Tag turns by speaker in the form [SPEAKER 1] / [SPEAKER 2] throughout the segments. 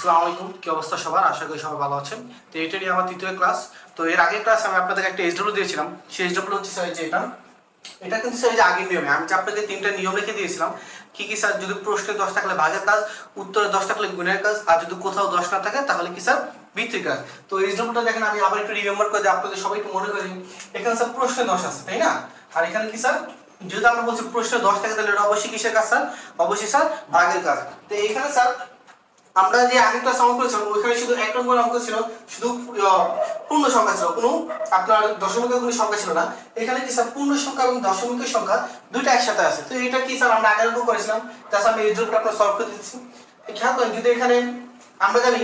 [SPEAKER 1] আসসালামু আলাইকুম, কি অবস্থা সবার? আশা করি সবাই ভালো আছেন। তো এটা আমার তৃতীয় ক্লাস তো এর আগের ক্লাস আমি আপনাদের একটা এইচডব্লিউ দিয়েছিলাম। সেই এইচডব্লিউ হচ্ছে স্যার যে এটা। এটা কিন্তু স্যার যে আগের নিয়মে। আমি আপনাদের তিনটা নিয়ম রেখে দিয়েছিলাম, কি কি স্যার যদি প্রশ্নে দশ থাকলে ভাগের কাজ, উত্তরে দশ থাকলে গুণের কাজ, আর যদি কোথাও দশ না থাকে, তাহলে কি স্যার বৃত্তির কাজ। তো এইচডব্লিউটা দেখেন, আমি আবার একটু রিমেম্বার করে দিই, আপনাদের সবাই একটু মনে করে এখানে স্যার প্রশ্নে দশ আছে, তাই না? আর এখানে কি স্যার যদি আমরা বলছি প্রশ্নে দশ থাকে, তাহলে এটা অবশ্যই কিসের কাজ স্যার অবশ্যই স্যার ভাগের কাজ। তো এখানে স্যার আমরা যে আগের ক্লাস অঙ্ক করেছিলাম, ওইখানে শুধু এক নম্বর অঙ্ক ছিল, শুধু পূর্ণ সংখ্যা ছিল, কোনো আপনার দশমিকের কোনো সংখ্যা ছিল না। এখানে কি স্যার পূর্ণ সংখ্যা এবং দশমিকের সংখ্যা দুইটা একসাথে আছে। তো এটা কি স্যার আমরা আগের অঙ্ক করেছিলাম? তাছাড়া আমি এই জন্য আপনার সলভ করে দিচ্ছি। খেয়াল করেন, যদি এখানে আমরা জানি,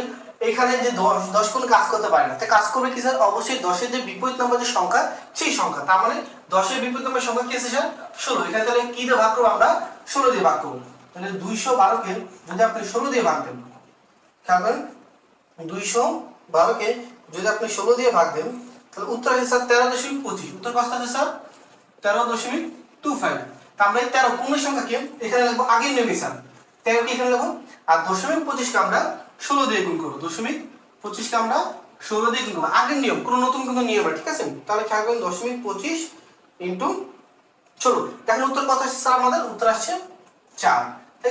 [SPEAKER 1] এখানে যে দশ দশ কোন কাজ করতে পারে না, তো কাজ করবে কি স্যার অবশ্যই দশের যে বিপরীত নম্বর যে সংখ্যা, সেই সংখ্যা। তার মানে দশের বিপরীত নম্বর সংখ্যা কি আছে স্যার ষোলো। এখানে তাহলে কি দিয়ে ভাগ করব আমরা? ষোলো দিয়ে ভাগ করব। তাহলে দুইশো বারোকে যদি আপনি ষোলো দিয়ে ভাগ দেন করেন দুইশো বারোকে যদি আপনি ষোলো দিয়ে ভাগ দেন, তাহলে উত্তর আছে স্যার তেরো দশমিক পঁচিশ। উত্তর কত আছে স্যার তেরো দশমিক টু ফাইভ। তা আমরা এই তেরো পূর্ণ সংখ্যাকে এখানে লিখব? আগের নেমে স্যার। তেরোকে এখানে লিখব? আর দশমিক পঁচিশকে আমরা ষোলো দিয়ে গুণ করব। দশমিক পঁচিশকে আমরা ষোলো দিয়ে গুণ করব। আগের নিয়ম, কোনো নতুন কোনো নিয়ম ঠিক আছে? তাহলে খেয়াল দশমিক পঁচিশ ইন্টু ষোলো। দেখেন উত্তর কত আসছে স্যার আমাদের? উত্তর আসছে চার।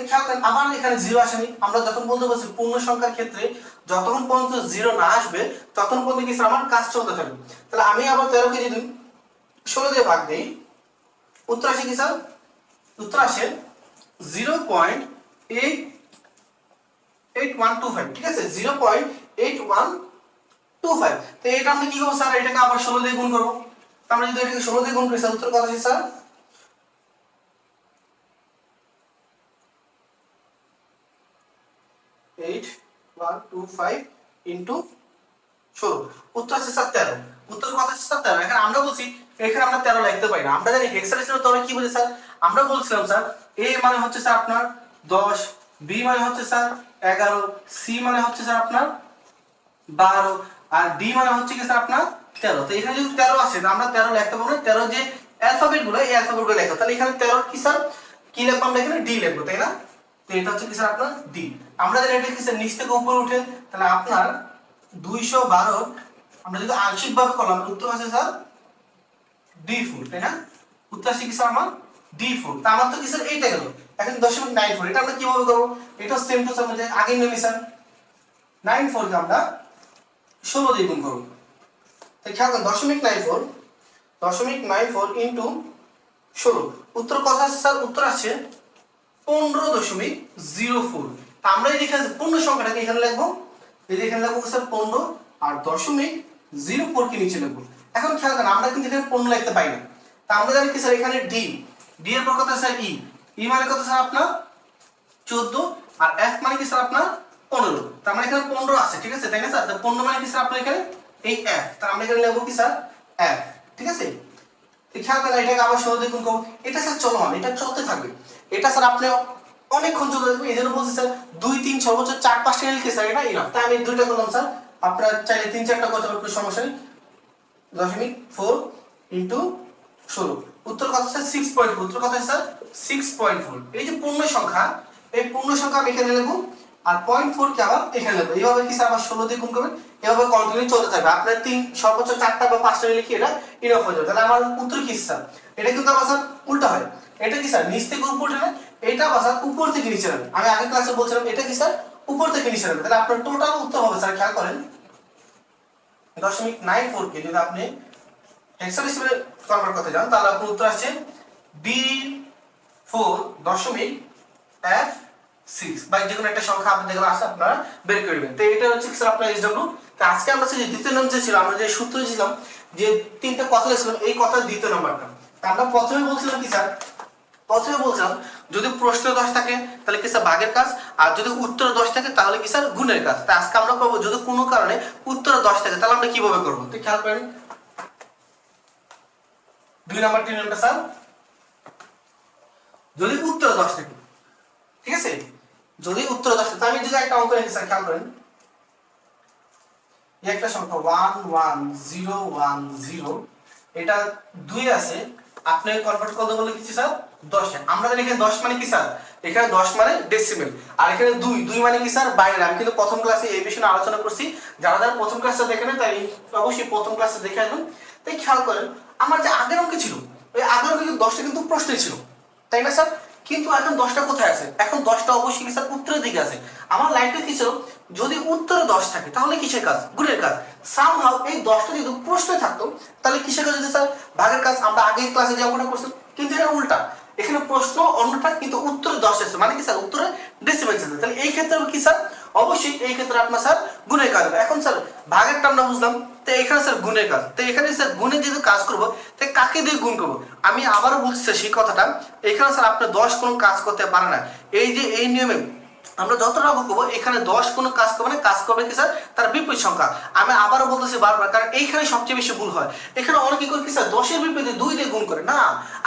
[SPEAKER 1] খেয়াল আমার এখানে জিরো আসেনি আমরা যখন বলতে বলছি পূর্ণ সংখ্যার ক্ষেত্রে, যতক্ষণ পর্যন্ত জিরো না আসবে, ততক্ষণ পর্যন্ত আমার কাজ চলতে থাকবে। তাহলে আমি আবার ষোলো দিয়ে ভাগ দিই। উত্তর আসে কি স্যার উত্তর আসে zero point eight eight one two five ঠিক আছে? Zero point eight one two five তো এটা আমরা কি করব স্যার এটাকে আবার ষোলো দিয়ে গুণ করব। আমরা যদি এটাকে ষোলো দিয়ে গুণ করি স্যার উত্তর আসে sir eight one two five into ষোলো। উত্তর আছে স্যার তেরো। উত্তর কত আছে স্যার তেরো? এখানে আমরা বলছি, এখানে আমরা তেরো লিখতে পারি না। আমরা জানি হেক্সাডেসিমাল তবে কি বলি স্যার আমরা বলছিলাম স্যার এ মানে হচ্ছে স্যার আপনার দশ বি মানে হচ্ছে স্যার এগারো সি মানে হচ্ছে স্যার আপনার বারো, আর ডি মানে হচ্ছে কি স্যার আপনার তেরো। তো এখানে যদি তেরো আসে আমরা তেরো লিখতে পারব না। তেরো যে অ্যালফাবেটগুলো, এই অ্যালফাবেটগুলো লিখতে তাহলে এখানে তেরো কি স্যার কি লিখব আমরা এখানে? ডি লিখব, তাই না? তো এটা হচ্ছে কি স্যার আপনার ডি আমরা যদি এটা কি স্যার নিচ থেকে উপরে উঠে তাহলে আপনার দুইশো বারো আমরা যদি আংশিক ভাবে করলাম, উত্তর আছে স্যার ডি ফোর তাই না? উত্তর আছে কি স্যার আমার? ডি ফোর তা আমার তো কি স্যার এইটা গেল? এখন দশমিক নাইন ফোর এটা আমরা কীভাবে করব? এটা সেম টু সেম আগে নেমি স্যার। নাইন ফোরকে আমরা ষোলো দিয়ে গুণ করব। তো খেয়াল করুন, দশমিক নাইন ফোর দশমিক নাইন ফোর ইন্টু ষোলো। উত্তর কথা স্যার? উত্তর আছে পনেরো দশমিক জিরো ফোর তা আমরা এই এখানে পূর্ণ সংখ্যাটাকে এখানে লিখব। এই এখানে লিখব স্যার পনেরো, আর দশমিক জিরো ফোর কে নিচে লিখব। এখন খেয়াল করেন, আমরা কিন্তু এখানে পনেরো লিখতে পাই না। তা আমরা জানি কি স্যার, এখানে ডি ডি এর পর স্যার ই ই মানে কত স্যার আপনার? চোদ্দ। আর এফ মানে কি স্যার আপনার? পনেরো। তার মানে এখানে পনেরো আছে, ঠিক আছে? তাই না স্যার? তো পনেরো মানে কি স্যার আপনার এখানে? এই এফ তার আমরা এখানে লিখব কি স্যার? এফ ঠিক আছে? তো খেয়াল করেন, এটাকে আবার ষোলো দেখুন কম এটা স্যার চলমান, এটা চলতে থাকবে। এটা স্যার আপনি অনেকক্ষণ চলতে থাকবে এই জন্য বলছি স্যার, দুই, তিন সর্বোচ্চ চার, পাঁচটা লিখে স্যার এটা ইনাফ তাই আমি দুইটা করলাম, স্যার। আপনারা চাইলে তিন, চারটা করতে পারবেন সমস্যা নেই। দশমিক ফোর ইন্টু ষোলো। উত্তর কত স্যার সিক্স পয়েন্ট ফোর উত্তর কত স্যার সিক্স পয়েন্ট ফোর এই যে পূর্ণ সংখ্যা, এই পূর্ণ সংখ্যা আমি এখানে নেব, আর পয়েন্ট ফোর কে আবার এখানে নেব। এইভাবে কি স্যার আমার ষোলো দিয়ে গুণ করবেন? এভাবে কন্টিনিউ চলতে থাকবে। আপনার তিন সর্বোচ্চ চারটা বা পাঁচটা লিখে এটা ইনফ হয়ে যাবে। তাহলে আমার উত্তর কি, স্যার? এটা কিন্তু আমার স্যার, উল্টা হয়। এটা কি স্যার নিচ থেকে উপর নেবে এটা আবার স্যার উপর থেকে নিচে নেবে আমি আগের ক্লাসে বলছিলাম, এটা কি স্যার উপর থেকে নিচে নেবে তাহলে আপনার টোটাল উত্তর হবে স্যার খেয়াল করেন। দশমিক নাইন ফোর কে যদি আপনি হেক্সাডেসিমালে কনভার্ট করতে যান, তাহলে আপনার উত্তর আসছে বি ফোর দশমিক এফ সিক্স বা যে কোনো একটা সংখ্যা আছে আপনারা বের করবেন তো এটা হচ্ছে স্যার আপনার তো আজকে আমরা যে দ্বিতীয় নাম যে ছিল, আমরা যে সূত্র ছিলাম যে তিনটা কথা লিখছিলাম এই কথার দ্বিতীয় নাম্বারটা। আমরা প্রথমে বলছিলাম কি স্যার প্রথমে বলছিলাম, যদি প্রশ্ন দশ থাকে, তাহলে কি স্যার ভাগের কাজ? আর যদি উত্তর দশ থাকে, তাহলে কি স্যার গুণের কাজ? তা আজকে আমরা করব, যদি কোনো কারণে উত্তর দশ থাকে, তাহলে আমরা কীভাবে করব? তো খেয়াল করেন দুই নাম্বার তিন নাম্বার, স্যার। যদি উত্তর দশ থাকে, ঠিক আছে? যদি উত্তর দশ থাকে আমি যদি একটা অঙ্ক রেখে স্যার, খেয়াল করেন। একটা সংখ্যা one one zero one zero এটা দুই আছে। আপনি কনভার্ট করতে বলে কিছু স্যার? দশ আমরা জানি এখানে দশ মানে কি, স্যার? এখানে দশ মানে ডেসিমেল আর এখানে দুই দুই মানে কি, স্যার? আমি কিন্তু প্রথম ক্লাসে এই বিষয়ে আলোচনা করছি। যারা যারা প্রথম তাই অবশ্যই প্রথম ক্লাসে দেখে তাই খেয়াল করেন, আমার যে আগের অঙ্কে ছিল, ওই আগের অঙ্কে কিন্তু দশটা কিন্তু ছিল। তাই না, স্যার? কিন্তু এখন দশটা কোথায় আছে? এখন দশটা অবশ্যই স্যার? উত্তরের দিকে আছে। আমার লাইনটা কি ছিল যদি উত্তরে দশ থাকে, তাহলে কিসের কাজ? গুণের কাজ। সামহাও এই দশটা যদি প্রশ্নে থাকতো, তাহলে কিসের কাজ যদি স্যার? ভাগের কাজ আমরা আগের ক্লাসে যে অঙ্কটা কিন্তু এটা উল্টা। এখানে প্রশ্ন, অন্যটা কিন্তু উত্তরে দশ এসেছে মানে কি স্যার? উত্তরে ডেসিমেল এসেছে তাহলে এই ক্ষেত্রে কি স্যার? অবশ্যই এই ক্ষেত্রে আপনার স্যার গুণের কাজ এখন স্যার, ভাগেরটা আমরা বুঝলাম। তো এখানে স্যার গুণের কাজ। তো এখানে স্যার গুণে যেহেতু কাজ করব তাই কাকে দিয়ে গুণ করব? আমি আবারও বলছি সেই কথাটা। এখানে স্যার আপনার দশ কোনো কাজ করতে পারে না। এই যে এই নিয়মে আমরা যতটা অঙ্ক করব, এখানে দশ কোনো কাজ করবে না, কাজ করবে কি স্যার? তার বিপরীত সংখ্যা। আমি আবারও বলতেছি বারবার, কারণ এইখানে সবচেয়ে বেশি ভুল হয়। এখানে অনেকে করে কি স্যার? দশের বিপরীতে দুই দিয়ে গুণ করে। না,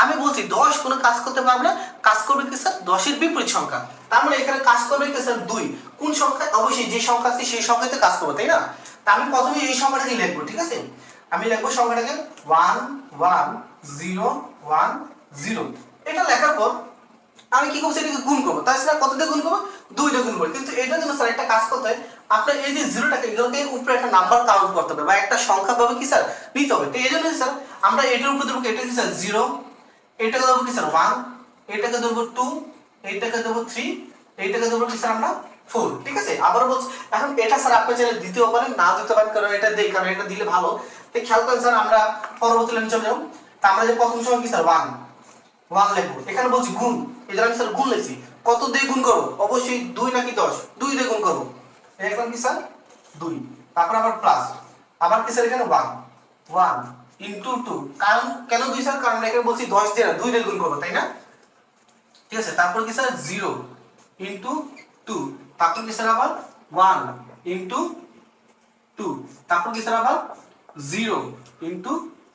[SPEAKER 1] আমি বলছি দশ কোনো কাজ করতে পারবে না, কাজ করবে কি স্যার? দশের বিপরীত সংখ্যা। তার মানে এখানে কাজ করবে কি স্যার? দুই। কোন সংখ্যা অবশ্যই যে সংখ্যা আছে সেই সংখ্যাতে কাজ করবে, তাই না? তা আমি প্রথমে এই সংখ্যাটাকে লিখব, ঠিক আছে? আমি লিখব সংখ্যাটাকে one one zero one zero এটা লেখার পর আমি কি করব? সেটাকে গুণ করব। স্যার কত দিয়ে গুণ করব? দুই দিয়ে গুণ করব। কিন্তু এটার জন্য স্যার একটা কাজ করতে হয়। আপনার এই যে জিরোটাকে এগুলোকে উপরে একটা নাম্বার কাউন্ট করতে হবে বা একটা সংখ্যা পাবে কি স্যার নিতে হবে। তো এই জন্য স্যার আমরা এটার উপর দেবো এটা কি স্যার জিরো এটাকে দেবো কি স্যার ওয়ান এটাকে দেবো টু এইটাকে দেবো থ্রি এইটাকে দেবো কি স্যার আমরা ফোর ঠিক আছে? আবার বলছি, এখন এটা স্যার আপনি চাইলে দিতেও পারেন, না দিতে পারেন, কারণ এটা দেই, কারণ এটা দিলে ভালো। তো খেয়াল করেন স্যার আমরা পরবর্তী লাইনে চলে যাব। তা আমরা যে প্রথম সময় কি স্যার ওয়ান ওয়ান লিখব এখানে বলছি গুণ। এই জন্য আমি স্যার গুণ লিখছি। কত দিয়ে গুণ করব? অবশ্যই দুই নাকি দশ? দুই দিয়ে গুণ করব। এখন কি স্যার? দুই। তারপর আবার প্লাস আবার কি স্যার এখানে? ওয়ান ওয়ান ইন্টু টু কারণ কেন দুই স্যার? কারণ এখানে বলছি দশ দিয়ে দুই দিয়ে গুণ করব, তাই না? ঠিক আছে, তারপর কি স্যার? জিরো ইন্টু টু তারপর কি স্যার আবার? ওয়ান ইন্টু টু তারপর কি স্যার আবার? জিরো ইন্টু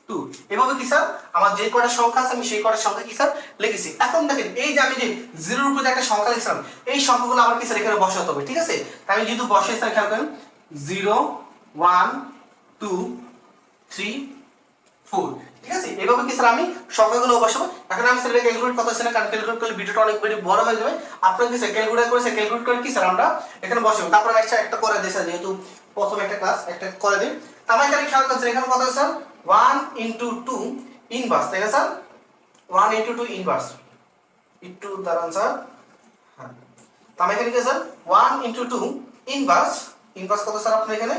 [SPEAKER 1] টু এভাবে কি, স্যার? আমার যে কটা সংখ্যা আছে, আমি সেই কটা সংখ্যা কি, স্যার? লিখেছি। এখন দেখেন, এই যে আমি যে জিরোর উপরে একটা সংখ্যা লিখছিলাম, এই সংখ্যাগুলো আমার কি, স্যার, এখানে বসাতে হবে, ঠিক আছে? তাই আমি যেহেতু বসে, স্যার, খেয়াল করেন zero one two three four ঠিক আছে? এভাবে কি, স্যার, আমি সংখ্যাগুলো বসাবো? এখন আমি, স্যার ক্যালকুলেট করতেছি না, কারণ ক্যালকুলেট করলে ভিডিওটা অনেক বেশি বড় হয়ে যাবে। আপনারা কি, স্যার ক্যালকুলেট করে, স্যার ক্যালকুলেট করে কি, স্যার, আমরা এখানে বসাবো? তারপর একটা একটা করে দিই, স্যার, যেহেতু প্রথম একটা ক্লাস একটা করে দিই। আমার এখানে খেয়াল করছেন এখানে আছে, sir? One into two inverse, তাই না sir? One into two inverse. একটু দাঁড়ান স্যার। হ্যাঁ। তার এখানে sir. One into two inverse. Inverse কত স্যার আপনার এখানে?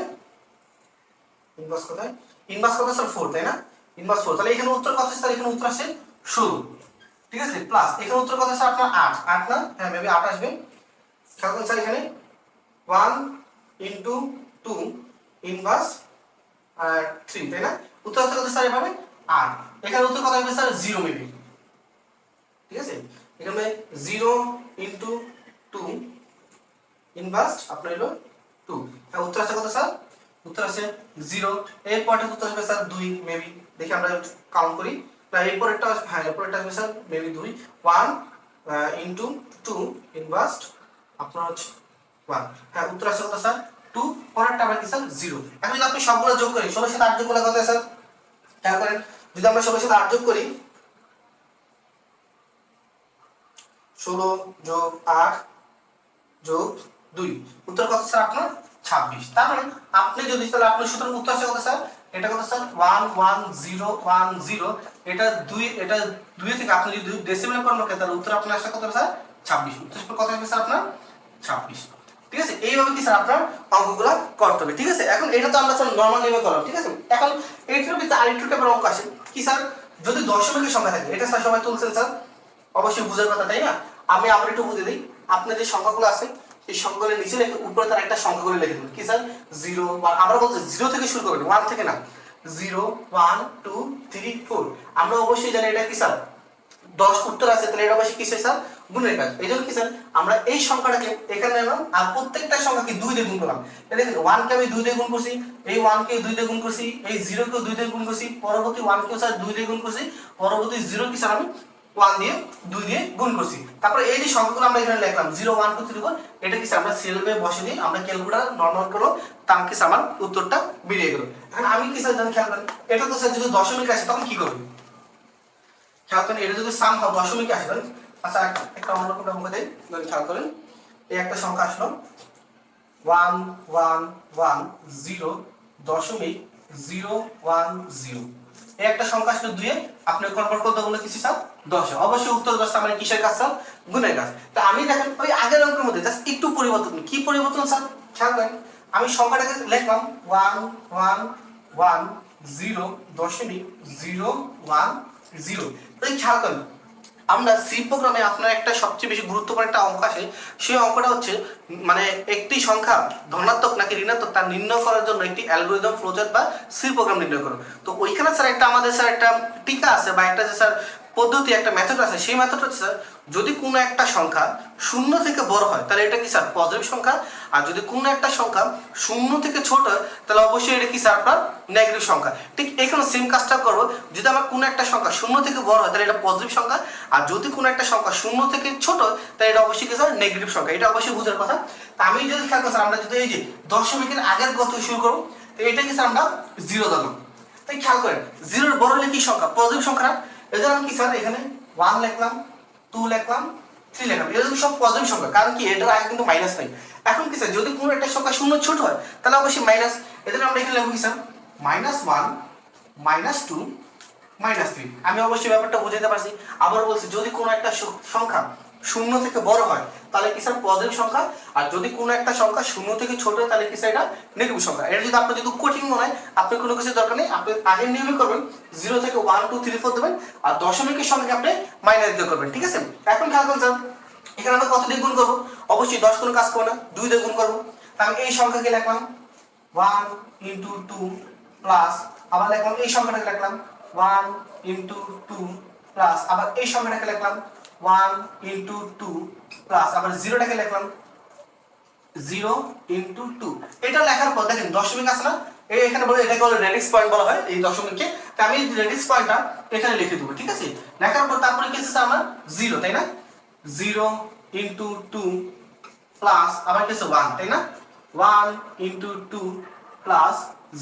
[SPEAKER 1] ইনভার্স কত ফোর, তাই না? Inverse four. তাহলে এখানে উত্তর কত এখানে উত্তর আসছে ষোলো ঠিক আছে? প্লাস এখানে উত্তর কত স্যার? আপনার আট। আট না? হ্যাঁ মেবি আট আসবে। স্যার এখানে। ওয়ান ইন্টু টু ইনভার্স আর থ্রি, তাই না? উত্তর হচ্ছে কত স্যার এভাবে? আট এখানে উত্তর কত হবে স্যার জিরো মেবি ঠিক আছে? এখানে জিরো ইন্টু টু ইনভার্স আপনার হলো টু উত্তর আছে কত স্যার উত্তর আছে জিরো এর পরের উত্তর আসবে স্যার দুই মেবি দেখি আমরা কাউন্ট করি। এর পরেরটা আসবে হ্যাঁ এর পরেরটা আসবে স্যার মেবি দুই। ওয়ান ইন্টু টু ইনভার্স আপনার হচ্ছে ওয়ান হ্যাঁ উত্তর আছে কত স্যার টু পরেরটা আবার কি স্যার জিরো এখন যদি আপনি সবগুলো যোগ করি ষোলোর সাথে আট যোগ করলে কত স্যার করেন যদি আমরা ষোলোর সাথে আট যোগ করি, ষোলো যোগ আট যোগ দুই। উত্তর কত স্যার আপনার? ছাব্বিশ। তার মানে আপনি যদি তাহলে আপনার সুতরাং উত্তর আছে কত স্যার? এটা কত sir? One one, zero one, zero. এটা দুই এটা দুই থেকে আপনি যদি ডেসিমেল করেন তাহলে উত্তর আপনার আসছে কত স্যার? ছাব্বিশ। উত্তর কত আসবে স্যার আপনার? ছাব্বিশ। ঠিক আছে? এইভাবে কি স্যার আপনার অঙ্কগুলো করতে হবে, ঠিক আছে? এখন এটা তো আমরা স্যার নর্মাল নিয়মে করলাম, ঠিক আছে? এখন এইটার ভিতরে আরেকটু টাইপের অঙ্ক আসে কি স্যার? যদি দশমিকের সংখ্যা থাকে, এটা স্যার সবাই তুলছেন স্যার। অবশ্যই বুঝার কথা, তাই না? আমি আবার একটু বুঝে দিই। আপনার যে সংখ্যাগুলো আছে, এই সংখ্যাগুলো নিচে রেখে উপরে তার একটা সংখ্যা করে লিখে দেবেন কি স্যার? জিরো আমরা বলছি জিরো থেকে শুরু করবেন ওয়ান থেকে না। Zero one two three four আমরা অবশ্যই জানি এটা কি স্যার? দশ উত্তর আছে, তাহলে এটা অবশ্যই কিসের স্যার? গুণের কাজ। এই জন্য কি স্যার? আমরা এই সংখ্যাটাকে এখানে নিলাম আর প্রত্যেকটা সংখ্যাকে দুই দিয়ে গুণ করলাম। দেখেন ওয়ানকে আমি দুই দিয়ে গুণ করছি, এই ওয়ানকে দুই দিয়ে গুণ করছি, এই জিরোকেও দুই দিয়ে গুণ করছি, পরবর্তী ওয়ানকেও স্যার দুই দিয়ে গুণ করছি, পরবর্তী জিরো কি স্যার আমি ওয়ান দিয়ে, দুই দিয়ে গুণ করছি। তারপরে এই যে সংখ্যাগুলো আমরা এখানে লিখলাম zero one two three four এটা কি স্যার আমরা সিএলবে বসে দিয়ে আমরা ক্যালকুলেটার নর্মাল করল তার কি স্যার আমার উত্তরটা বেরিয়ে গেল। এখন আমি কি স্যার জানি, খেয়াল করেন, এটা তো স্যার যদি দশমিক আসে, তখন কি করবেন খেয়াল করেন, এটা যদি সাম হয়, দশমিক আসে তাহলে আচ্ছা একটা- ধরেন, খেয়াল করেন, এই একটা সংখ্যা আসলো ওয়ান ওয়ান ওয়ান জিরো দশমিক জিরো ওয়ান জিরো এই একটা সংখ্যা আসলো দুয়ে আপনি কনভার্ট করতে কিছু অবশ্যই উত্তর দশটা মানে কিসের কাজ স্যার গুণের কাজ। তা আমি দেখেন, ওই আগের অঙ্কের মধ্যে জাস্ট একটু পরিবর্তন, কি পরিবর্তন স্যার খেয়াল করেন, আমি সংখ্যাটাকে লিখলাম ওয়ান ওয়ান ওয়ান জিরো দশমিক জিরো ওয়ান জিরো তো এই খেয়াল আমরা সি প্রোগ্রামে আপনার একটা সবচেয়ে বেশি গুরুত্বপূর্ণ একটা অঙ্ক আসে সেই অঙ্কটা হচ্ছে মানে একটি সংখ্যা ধনাত্মক নাকি ঋণাত্মক তা নির্ণয় করার জন্য একটি অ্যালগোরিদম ফ্লোচার্ট বা সি প্রোগ্রাম নির্ণয় করো। তো ওইখানে স্যার একটা আমাদের স্যার একটা টিকা আছে বা একটা যে স্যার পদ্ধতি, একটা মেথড আছে। সেই মেথডটা হচ্ছে যদি কোনো একটা সংখ্যা শূন্য থেকে বড় হয়, তাহলে এটা কি স্যার পজিটিভ সংখ্যা? আর যদি কোনো একটা সংখ্যা শূন্য থেকে ছোট হয়, তাহলে অবশ্যই এটা কি স্যার আপনার নেগেটিভ সংখ্যা। ঠিক এখানে সেম কাজটা করব। যদি আমার কোনো একটা সংখ্যা শূন্য থেকে বড় হয়, তাহলে এটা পজিটিভ সংখ্যা। আর যদি কোনো একটা সংখ্যা শূন্য থেকে ছোট তাহলে এটা অবশ্যই কি স্যার নেগেটিভ সংখ্যা। এটা অবশ্যই বুঝার কথা। তা আমি যদি খেয়াল স্যার আমরা যদি এই যে দশমিকের আগের গত শুরু করব তো এটা কি স্যার আমরা জিরো দিলাম তাই খেয়াল করেন জিরোর বড় হলে কি সংখ্যা? পজিটিভ সংখ্যা এজন্য কি স্যার এখানে ওয়ান লিখলাম টু লিখলাম থ্রি লিখলাম। কিন্তু সব পজিটিভ সংখ্যা। কারণ কি, এটার আগে কিন্তু মাইনাস নাই। এখন কি স্যার, যদি কোনো একটা সংখ্যা শূন্য ছোট হয়, তাহলে অবশ্যই মাইনাস এজন্য আমরা এখানে লিখব কি sir? Minus one minus two minus three আমি অবশ্যই ব্যাপারটা বুঝাতে পারছি। আবার বলছি, যদি কোনো একটা সংখ্যা শূন্য থেকে বড় হয় তাহলে কি স্যার পজিটিভ সংখ্যা? আর যদি কোনো একটা সংখ্যা শূন্য থেকে ছোট তাহলে কি স্যার এটা নেগেটিভ সংখ্যা? এটা যদি আপনার যদি কঠিন মনে হয় আপনি কোনো কিছু দরকার নেই, আপনি আগের নিয়মে করবেন। জিরো থেকে ওয়ান টু থ্রি ফোর দেবেন, আর দশমিকের সঙ্গে আপনি মাইনাস দিয়ে করবেন, ঠিক আছে? এখন খেয়াল করুন স্যার এখানে আমরা কত দিয়ে গুণ করব? অবশ্যই দশ কোনো কাজ করব না, দুই দিয়ে গুণ করব। তাহলে এই সংখ্যাকে লিখলাম? ওয়ান ইন্টু টু প্লাস আবার লিখলাম এই সংখ্যাটাকে লিখলাম? ওয়ান ইন্টু টু প্লাস আবার এই সংখ্যাটাকে লিখলাম? ওয়ান ইন্টু টু প্লাস আবার জিরোটাকে লিখলাম জিরো ইন্টু টু এটা লেখার পর দেখেন দশমিক আছে না? এখানে বলে এটাকে বলে রেডিক্স পয়েন্ট বলা হয়, এই দশমিককে। তো আমি রেডিক্স পয়েন্টটা এখানে লিখে দেবো, ঠিক আছে? লেখার পর তারপরে কি আছে আমার? জিরো তাই না? জিরো ইন্টু টু প্লাস আবার কি ওয়ান তাই না? One into two plus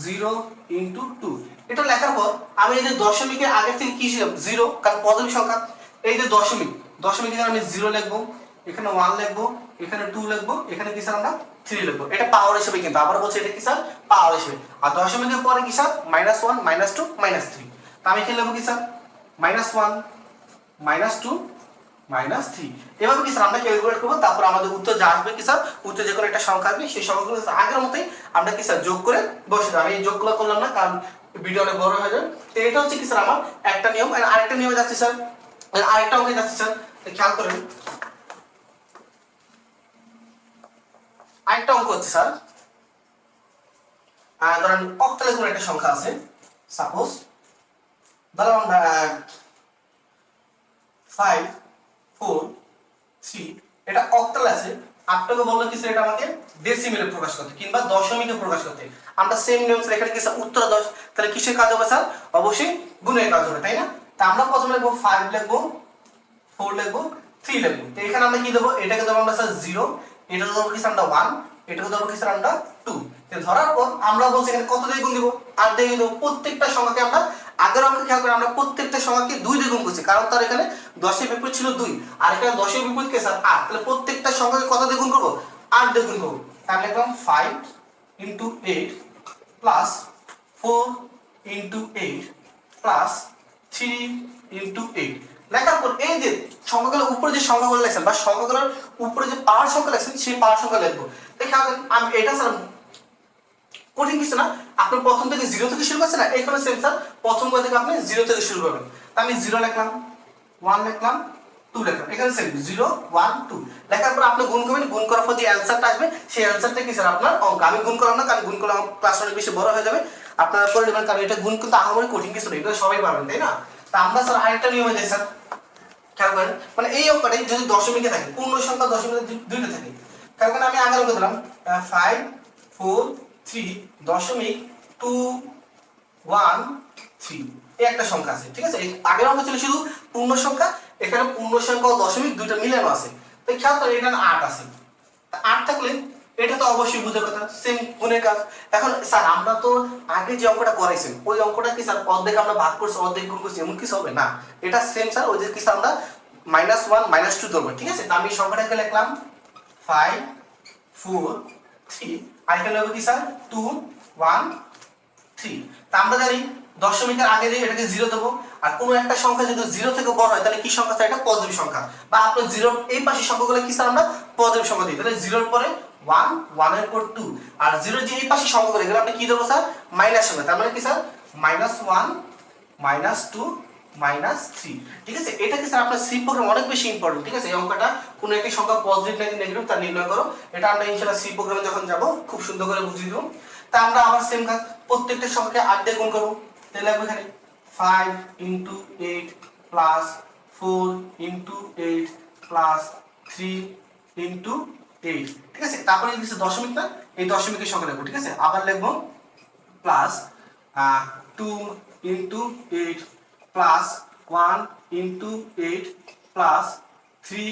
[SPEAKER 1] zero into two এটা লেখার পর আমি এই যে দশমিকের আগে থেকে কি জিরো কারণ পদবী সংখ্যা। এই যে দশমিক দশমিক আমি জিরো লিখব। এখানে ওয়ান লিখব, এখানে টু লিখব, এখানে কি স্যার আমরা থ্রি লিখব। এটা পাওয়ার হিসেবে কিন্তু, আবার বলছি এটা কি স্যার পাওয়ার হিসেবে। আর দশমিকের পরে কি sir minus one minus two minus three তা আমি কি লিখব কি sir minus one minus two minus three এভাবে কি স্যার আমরা ক্যালকুলেট করব? তারপর আমাদের উত্তর যা আসবে কি স্যার উত্তর যে কোনো একটা সংখ্যা আসবে, সেই সংখ্যাগুলো আগের মতোই আমরা কি স্যার যোগ করে বসে। আমি এই যোগগুলো করলাম না, কারণ ভিডিও অনেক বড় হয়ে যাবে। তো এটা হচ্ছে কি স্যার আমার একটা নিয়ম, আর আরেকটা নিয়মে যাচ্ছে স্যার আর আরেকটা অঙ্কে যাচ্ছি স্যার খেয়াল করেন আরেকটা অঙ্ক হচ্ছে, স্যার। ধরেন অক্টালে কোনো একটা সংখ্যা আছে সাপোজ ধরো আমরা ফাইভ ফোর থ্রি এটা অক্টাল আছে আপনাকে বলল কি এটা আমাকে ডেসিমেলে প্রকাশ করতে, কিংবা দশমিকে প্রকাশ করতে। আমরা সেম নিয়ম স্যার এখানে কি স্যার উত্তর দশ। তাহলে কিসের কাজ হবে স্যার অবশ্যই গুণের কাজ হবে, তাই না? তা আমরা প্রথমে লিখব ফাইভ লিখব ফোর লিখব থ্রি লিখব। তো এখানে আমরা কি দেবো? এটাকে দেবো আমরা স্যার জিরো এটা দেবো কি আমরা ওয়ান এটাকে দেবো কি আমরা টু ধরার পর আমরা বলছি এখানে কত দিয়ে গুণ দিব? আট দিয়ে গুণ দেবো। প্রত্যেকটা সংখ্যাকে আমরা আগের অঙ্কে খেয়াল করে আমরা প্রত্যেকটা সংখ্যাকে দুই দিয়ে গুণ করছি, কারণ তার এখানে দশের বিপরীত ছিল দুই। আর এখানে দশের বিপরীত কে স্যার? আট। তাহলে প্রত্যেকটা সংখ্যাকে কত দিয়ে গুণ করব? আট দিয়ে গুণ করব। তাহলে লিখলাম five into eight plus four into eight plus three into eight লেখার পর এই যে সংখ্যাগুলোর উপরে যে সংখ্যাগুলো লেখছেন বা সংখ্যাগুলোর উপরে যে পাওয়ার সংখ্যা লেখছেন, সেই পাওয়ার সংখ্যা লিখব। দেখে আমি এটা স্যার কঠিন কিছু না। আপনি প্রথম থেকে জিরো থেকে শুরু করছেন না এখানে সেম স্যার প্রথম থেকে আপনি জিরো থেকে শুরু করবেন। আমি জিরো লিখলাম ওয়ান লিখলাম টু লিখলাম। এখানে সেম জিরো ওয়ান টু লেখার পর আপনি গুণ করবেন, গুণ করার পর যে অ্যান্সারটা আসবে, সেই অ্যান্সারটা কি স্যার আপনার অঙ্ক। আমি গুণ করলাম না, কারণ গুণ করলে আমার ক্লাস অনেক বেশি বড় হয়ে যাবে। আপনারা করে নেবেন, কারণ এটা গুণ কিন্তু আহামরি কঠিন কিছু না, এটা সবাই পারবেন, তাই না? তা আমরা স্যার আরেকটা নিয়মে যাই, স্যার। খেয়াল করেন মানে এই অঙ্কটাই যদি দশমিকে থাকে, পূর্ণ সংখ্যা দশমিকে দুইটা থাকে, খেয়াল করেন আমি আগের অঙ্ক দিলাম ফাইভ ফোর থ্রি দশমিক টু ওয়ান থ্রি এই একটা সংখ্যা আছে, ঠিক আছে? আগের অঙ্ক ছিল শুধু পূর্ণ সংখ্যা, এখানে পূর্ণ সংখ্যা ও দশমিক দুইটা মিলানো আছে। তো খেয়াল করেন, এখানে আট আছে। আট থাকলে এটা তো অবশ্যই বুঝে কথা। সেম গুণের কাজ। এখন, স্যার, আমরা তো আগে যে অঙ্কটা করাইছেন, ওই অঙ্কটা কি, স্যার, অর্ধেক আমরা ভাগ করছি, অর্ধেক গুণ করছি, এমন কিছু হবে? না। এটা সেম স্যার, ওই যে কি, স্যার, আমরা মাইনাস ওয়ান মাইনাস টু ধরবো, ঠিক আছে? আমি সংখ্যাটাকে লিখলাম। ফাইভ ফোর থ্রি আর এখানে হবে কি, স্যার? টু ওয়ান থ্রি তা আমরা জানি, দশমিকের আগে দিয়ে এটাকে জিরো দেবো আর কোনো একটা সংখ্যা যদি জিরো থেকে বড় হয়, তাহলে কি সংখ্যা, স্যার? এটা পজিটিভ সংখ্যা। বা আপনার জিরো এই পাশে সংখ্যাগুলো কি, স্যার, আমরা পজিটিভ সংখ্যা দিই। তাহলে জিরোর পরে ওয়ান ওয়ানের পর টু। আর জিরো এই পাশের সংখ্যাগুলো এগুলো আপনি কি দেবো স্যার? মাইনাস সংখ্যা তার মানে কি sir? Minus one, minus two, minus three. ঠিক আছে? এটা কি স্যার আপনার সি প্রোগ্রাম অনেক বেশি ইম্পর্টেন্ট ঠিক আছে? এই অঙ্কটা কোনো একটি সংখ্যা পজিটিভ নাকি নেগেটিভ তা নির্ণয় করো। এটা আমরা ইনশাআল্লাহ সি প্রোগ্রামে যখন যাব, খুব সুন্দর করে বুঝিয়ে দেবো। তা আমরা আবার সেম কাজ, প্রত্যেকটা সংখ্যাকে আট দিয়ে গুণ করব। তাহলে লাগবে এখানে five into eight plus four into eight plus three into eight ঠিক আছে? তারপরে কিছু দশমিক না এই দশমিকের সংখ্যা লিখব ঠিক আছে? আবার লিখব plus two into eight plus one into eight plus three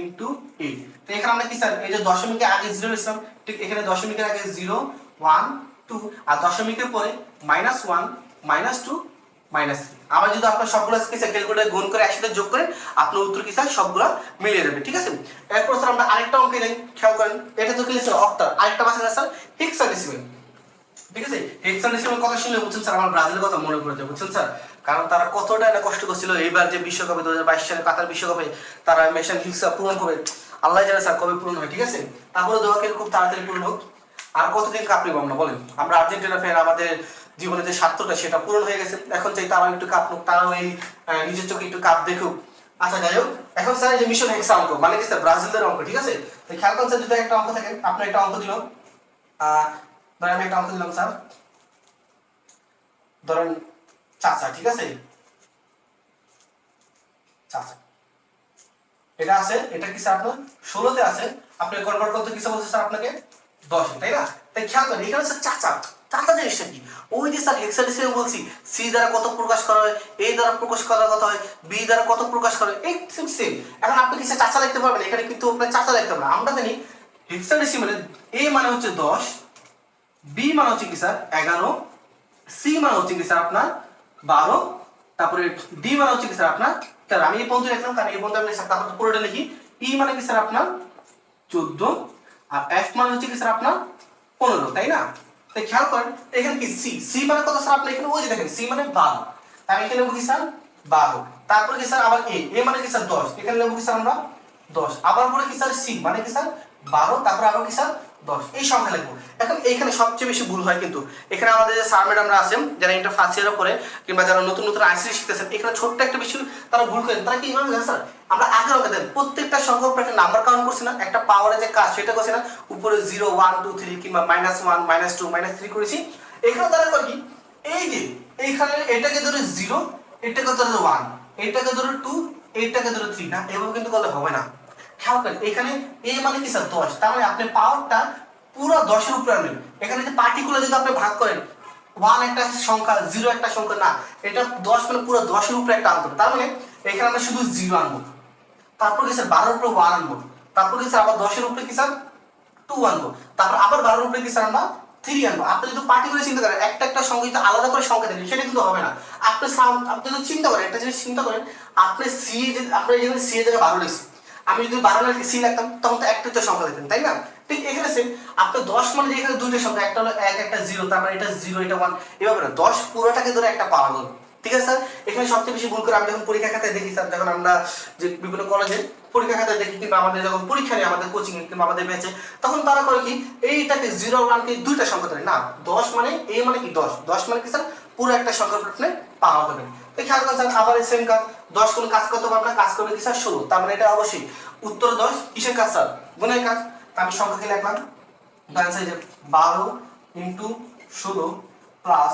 [SPEAKER 1] into eight তো এখানে আমরা কি স্যার এই যে দশমিকে আগে জিরো লিখলাম ঠিক এখানে দশমিকের আগে জিরো ওয়ান টু আর দশমিকের পরে minus one minus two minus three. যদি আপনার সবগুলো গুণ করে একসাথে যোগ করেন আপনার উত্তর কি স্যার সবগুলো মিলিয়ে ঠিক আছে? এরপর স্যার আমরা আরেকটা নেই। খেয়াল করেন, এটা তো অক্টার আরেকটা স্যার ঠিক আছে? কথা শুনলে বুঝছেন স্যার আমার ব্রাজিলের কথা মনে বুঝছেন স্যার কারণ তারা কতটা না কষ্ট করছিল, এইবার যে বিশ্বকাপে দু হাজার বাইশ সালে কাতার বিশ্বকাপে তারা মেশিন হিক্সা পূরণ করবে। আল্লাহ জানে স্যার কবে পূরণ হয়, ঠিক আছে? তারপরে দোয়া করে, খুব তাড়াতাড়ি পূরণ হোক। আর কতদিন কাপ নিব আমরা বলেন। আমরা আর্জেন্টিনা ফ্যান আমাদের জীবনে যে স্বার্থটা সেটা পূরণ হয়ে গেছে। এখন চাই তারাও একটু কাপ নোক তারাও এই নিজের চোখে একটু কাপ দেখুক। আচ্ছা যাই হোক, এখন স্যার যে মিশন হেক্সা অঙ্ক মানে কি স্যার? ব্রাজিলের অঙ্ক, ঠিক আছে? তো খেয়াল করেন স্যার, যদি একটা অঙ্ক থাকে আপনার একটা অঙ্ক দিল। ধরেন আমি একটা অঙ্ক দিলাম, স্যার। ধরেন চাচা, ঠিক আছে? এটা আছে, এটা কি স্যার আপনার? ষোলোতে আছে। আপনি কনভার্ট করতে কিসে বলছে স্যার আপনাকে? দশে, তাই না? তাই খেয়াল করেন, এখানে স্যার চাচা। চাচা জিনিসটা কি? ওই যে স্যার হেক্সাডেসিমাল বলছি সি দ্বারা কত প্রকাশ করা হয় এ দ্বারা প্রকাশ করার কথা হয় বি দ্বারা কত প্রকাশ করা হয়, এই সেম এখন আপনি কি স্যার চাচা লিখতে পারবেন? এখানে কিন্তু আপনার চাচা লিখতে পারবেন। আমরা জানি হেক্সাডেসিমালে এ মানে হচ্ছে দশ বি মানে হচ্ছে কি স্যার এগারো সি মানে হচ্ছে কি স্যার আপনার বারো, তারপরে ডি মানে হচ্ছে কি স্যার আপনার তেরো। আমি এই পর্যন্ত লিখলাম কারণ এই পর্যন্ত আমি তারপর পুরোটা লিখি। ই মানে কি স্যার আপনার চোদ্দ, আর এফ মানে হচ্ছে কি স্যার আপনার পনেরো, তাই না? তাই খেয়াল করেন, এখানে কি সি সি মানে কত স্যার আপনি? এখানে ওই যে দেখেন সি মানে বারো। আমি এখানে লিখব কি স্যার বারো। তারপরে কি স্যার আবার এ এ মানে কি স্যার দশ? এখানে লিখব কি স্যার আমরা দশ। আবার পরে কি স্যার সি মানে কি স্যার বারো, তারপরে আরও কি স্যার? দশ। এই সংখ্যা লিখব। এখন এখানে সবচেয়ে বেশি ভুল হয় কিন্তু। এখানে আমাদের যে স্যার ম্যাডামরা আছেন, যারা ইন্টার ফার্স্ট ইয়ারে পড়ে কিংবা যারা নতুন নতুন আইসিডি শিখতেছেন, এখানে ছোট্ট একটা বিষয়, তারা ভুল করেন তারা কি জানেন স্যার? আমরা আগের অঙ্কে দেন প্রত্যেকটা সংখ্যার উপর একটা নাম্বার কাউন্ট করছি না, একটা পাওয়ারের যে কাজ, সেটা করছি না। উপরে জিরো ওয়ান টু থ্রি কিংবা minus one minus two minus three করেছি। এখানে তারা করে কি? এই যে, এইখানে এটাকে ধরে জিরো এটাকে ধরে ওয়ান এটাকে ধরে টু এইটাকে ধরে থ্রি না, এভাবে কিন্তু করলে হবে না। খেয়াল করেন, এখানে এ মানে কি স্যার দশ। তার মানে আপনি পাওয়ারটা পুরো দশের উপরে আনবেন। এখানে যে পার্টিকুলার যদি আপনি ভাগ করেন ওয়ান একটা সংখ্যা জিরো একটা সংখ্যা, না, এটা দশ মানে পুরো দশের উপরে একটা আনতে তার মানে এখানে আমরা শুধু জিরো আনব। তারপর কি স্যার বারোর উপরে ওয়ান আনব। তারপর কি স্যার আবার দশের উপরে কি স্যার টু আনব। তারপর আবার বারোর উপরে কি স্যার আমরা থ্রি আনব। আপনি যদি পার্টিকুলার চিন্তা করেন, একটা একটা সংখ্যা যদি আলাদা করে সংখ্যা দেন, সেটা কিন্তু হবে না। আপনি আপনি যদি চিন্তা করেন, একটা জিনিস চিন্তা করেন, আপনি সি আপনি যেখানে সি এর জায়গায় বারো লিখছি। আমি যদি বারো লিখে সি লিখতাম তখন তো একটা তো সংখ্যা দিতেন, তাই না? ঠিক এখানে সেম আপনি দশ মানে যে এখানে দুইটা সংখ্যা, একটা হলো এক, একটা জিরো তার মানে এটা জিরো এটা ওয়ান এভাবে না, দশ পুরোটাকে ধরে একটা পাওয়া গেল ঠিক আছে স্যার এখানে সবচেয়ে বেশি ভুল করে আমি যখন পরীক্ষা খাতায় দেখি স্যার যখন আমরা যে বিভিন্ন কলেজে পরীক্ষা খাতায় দেখি, কিংবা আমাদের যখন পরীক্ষা নেই, আমাদের কোচিং কিংবা আমাদের ব্যাচে তখন তারা করে কি, এইটাকে জিরো ওয়ানকে দুইটা সংখ্যা ধরে। না, দশ মানে এ মানে কি দশ? দশ মানে কি স্যার পুরো একটা সংখ্যা আপনি পাওয়া যাবে তো খেয়াল করেন আবার সেম কাজ। দশ কোন কাজ করতে পারবে না, কাজ করবে কি স্যার? ষোলো তার মানে এটা অবশ্যই। উত্তর দশ, কিসের কাজ স্যার? গুণের কাজ। আমি সংখ্যাকে লিখলাম। ডান সাইডে বারো ইন্টু ষোলো প্লাস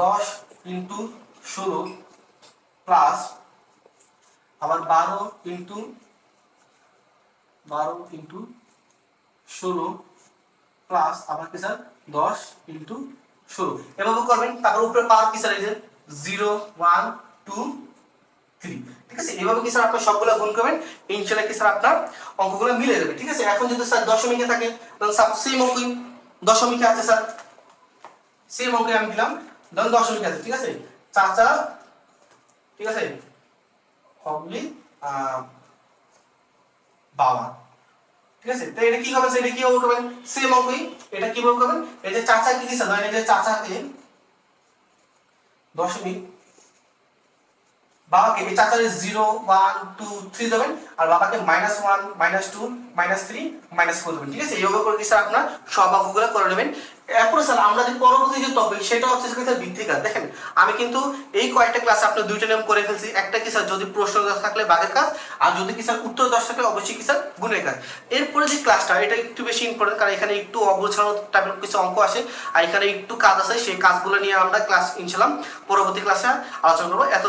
[SPEAKER 1] দশ ইন্টু ষোলো প্লাস আবার বারো ইন্টু বারো ইন্টু ষোলো প্লাস আবার কি স্যার? দশ ইন্টু ষোলো। এভাবে করবেন, তারপর উপরে পাওয়ার কি স্যার এই যে? Zero one two three. ঠিক আছে? এভাবে কি স্যার আপনার সবগুলো গুণ করবেন? ইনশাল্লাহ কি স্যার আপনার অঙ্কগুলো মিলে যাবে। ঠিক আছে? এখন যদি স্যার দশমিকে থাকে তাহলে সেম অঙ্কই দশমিকে আছে স্যার সেম অঙ্কে আমি দিলাম। ধরুন দশমিকে আছে ঠিক আছে? চাচা ঠিক আছে? আহ, বাবা। ঠিক আছে? তো এটা কি হবে? এটা কি হবে সেম অঙ্কই এটা কি করবেন? এই যে চাচা কি দিছে? ধরেন এই যে চাচাকে দশমিক। বাবাকে এই চাচারে জিরো ওয়ান টু থ্রি দেবেন, আর বাবাকে minus one minus two minus three minus four দেবেন, ঠিক আছে? এইভাবে করে কি আপনার সব অঙ্কগুলো করে নেবেন। এরপরে স্যার, আমরা যে পরবর্তী যে টপিক সেটা হচ্ছে স্যার বৃত্তিকার দেখেন, আমি কিন্তু এই কয়েকটা ক্লাসে আপনার দুইটা নিয়ম করে ফেলছি। একটা কি স্যার, যদি প্রশ্ন থাকলে বাঘের কাজ, আর যদি কি স্যার, উত্তর দেওয়া থাকলে অবশ্যই কি স্যার, গুণের কাজ। এরপরে যে ক্লাসটা এটা একটু বেশি ইম্পর্টেন্ট কারণ এখানে একটু অগোছানো টাইপের কিছু অঙ্ক আসে, আর এখানে একটু কাজ আছে, সেই কাজগুলো নিয়ে আমরা ক্লাস ইনশাল্লাহ পরবর্তী ক্লাসে আলোচনা করব। এত